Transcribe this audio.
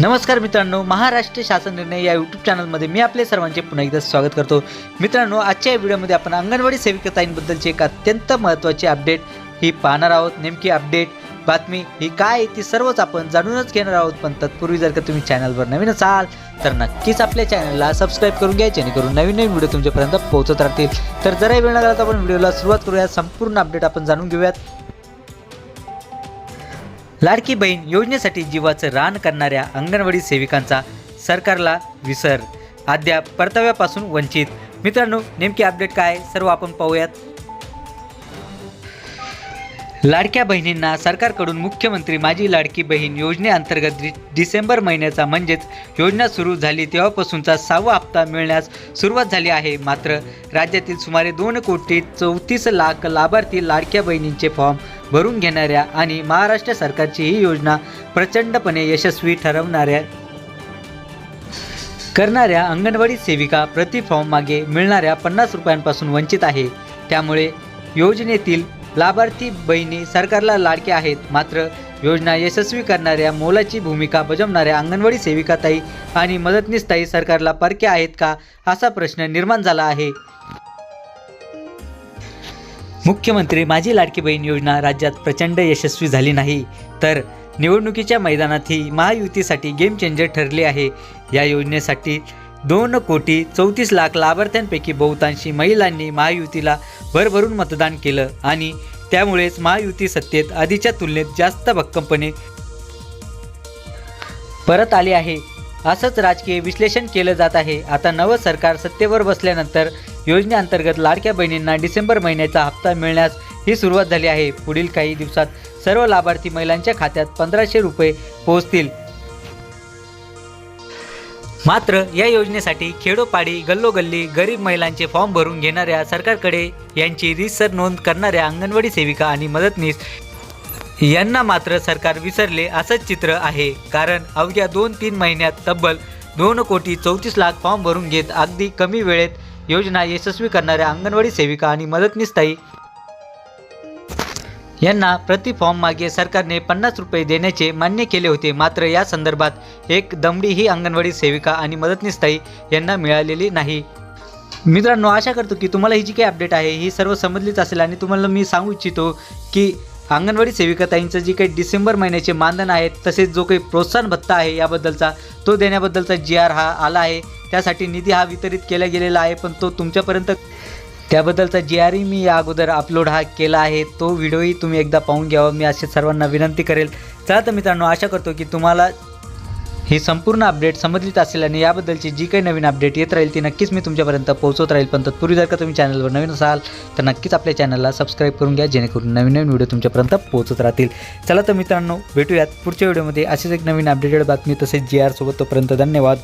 नमस्कार मित्रांनो महाराष्ट्र शासन निर्णय या यूट्यूब चॅनलमध्ये मी आपले सर्वांचे पुन्हा एकदा स्वागत करतो. मित्रांनो आजच्या या व्हिडिओमध्ये आपण अंगणवाडी सेविकाताईंबद्दलची एक अत्यंत महत्त्वाची अपडेट ही पाहणार आहोत. नेमकी अपडेट बातमी ही काय आहे ती सर्वच आपण जाणूनच घेणार आहोत. पण तत्पूर्वी जर का तुम्ही चॅनलवर नवीन असाल तर नक्कीच आपल्या चॅनलला सबस्क्राईब करून घ्या जेणेकरून नवीन नवीन व्हिडिओ तुमच्यापर्यंत पोहोचत राहतील. तर जराही वेळ लागला तर आपण व्हिडिओला सुरुवात करूया. संपूर्ण अपडेट आपण जाणून घेऊयात. लाडकी बहीण योजनेसाठी जीवाचं रान करणाऱ्या अंगणवाडी सेविकांचा सरकारला विसर. अद्याप परताव्यापासून वंचित. मित्रांनो नेमकी अपडेट काय? सर्व आपण पाहूयात. लाडक्या बहिणींना सरकारकडून मुख्यमंत्री माझी लाडकी बहीण योजनेअंतर्गत डि डिसेंबर महिन्याचा म्हणजेच योजना सुरू झाली तेव्हापासूनचा सहावा हप्ता मिळण्यास सुरुवात झाली आहे. मात्र राज्यातील सुमारे दोन कोटी चौतीस लाख लाभार्थी लाडक्या बहिणींचे फॉर्म भरून घेणाऱ्या आणि महाराष्ट्र सरकारची ही योजना प्रचंडपणे यशस्वी ठरवणाऱ्या करणाऱ्या अंगणवाडी सेविका प्रति फॉर्म मागे मिळणाऱ्या पन्नास रुपयांपासून वंचित आहे. त्यामुळे योजनेतील लाभार्थी बहिणी सरकारला लाडक्या आहेत. मात्र योजना यशस्वी करणाऱ्या मोलाची भूमिका बजावणाऱ्या अंगणवाडी सेविकाताई आणि मदतनीसताई सरकारला परक्या आहेत का? असा प्रश्न निर्माण झाला आहे. मुख्यमंत्री माझी लाडकी बहीण योजना राज्यात प्रचंड यशस्वी झाली नाही तर निवडणुकीच्या मैदानात ही महायुतीसाठी गेम चेंजर ठरली आहे. या योजनेसाठी दोन कोटी चौतीस लाख लाभार्थ्यांपैकी बहुतांशी महिलांनी महायुतीला भरभरून मतदान केलं आणि त्यामुळेच महायुती सत्तेत आधीच्या तुलनेत जास्त भक्कमपणे परत आले आहे. असंच राजकीय विश्लेषण केलं जात आहे. आता नवं सरकार सत्तेवर बसल्यानंतर योजनेअंतर्गत लाडक्या बहिणींना डिसेंबर महिन्याचा हप्ता मिळण्यास ही सुरुवात झाली आहे. पुढील काही दिवसात सर्व लाभार्थी महिलांच्या खात्यात पंधराशे रुपये पोहोचतील. मात्र या योजनेसाठी खेडोपाडी गल्लोगल्ली गरीब महिलांचे फॉर्म भरून घेणाऱ्या सरकारकडे यांची रीसर नोंद करणाऱ्या अंगणवाडी सेविका आणि मदतनीस यांना मात्र सरकार विसरले असंच चित्र आहे. कारण अवघ्या दोन तीन महिन्यात तब्बल दोन कोटी चौतीस लाख फॉर्म भरून घेत अगदी कमी वेळेत योजना यशस्वी करणाऱ्या अंगणवाडी सेविका आणि मदतनीसताई यांना प्रति फॉर्म मागे सरकारने पन्नास रुपये देण्याचे मान्य केले होते. मात्र या संदर्भात एक दमडी ही अंगणवाडी सेविका आणि मदतनीसताई यांना मिळालेली नाही. मित्रांनो आशा करतो की तुम्हाला ही जी काही अपडेट आहे. ही सर्व समजलीच असेल आणि तुम्हाला मी सांगू इच्छितो की अंगणवाडी सेविकाताईंचं जी काही डिसेंबर महिन्याचे मानधन आहेत तसेच जो काही प्रोत्साहन भत्ता आहे याबद्दलचा तो देण्याबद्दलचा जी आर हा आला आहे. त्यासाठी निधी हा वितरित केला गेलेला आहे पण तो तुमच्यापर्यंत त्याबद्दलचा जी आरही मी या अगोदर अपलोड हा केला आहे. तो व्हिडिओही तुम्ही एकदा पाहून घ्यावा. मी असे सर्वांना विनंती करेल. चला तर मित्रांनो आशा करतो की तुम्हाला ही संपूर्ण अपडेट समजलीच असेल आणि याबद्दलची जी काही नवीन अपडेट येत राहील ती नक्कीच मी तुमच्यापर्यंत पोहोचवत राहील. पण तत्पूर्वी जर का तुम्ही चॅनलवर नवीन असाल तर नक्कीच आपल्या चॅनलला सबस्क्राईब करून घ्या जेणेकरून नवीन नवीन व्हिडिओ तुमच्यापर्यंत पोहोचत राहतील. चला तर मित्रांनो भेटूयात पुढच्या व्हिडिओमध्ये अशीच एक नवीन अपडेटेड बातमी तसेच जी आर सोबत. तोपर्यंत धन्यवाद.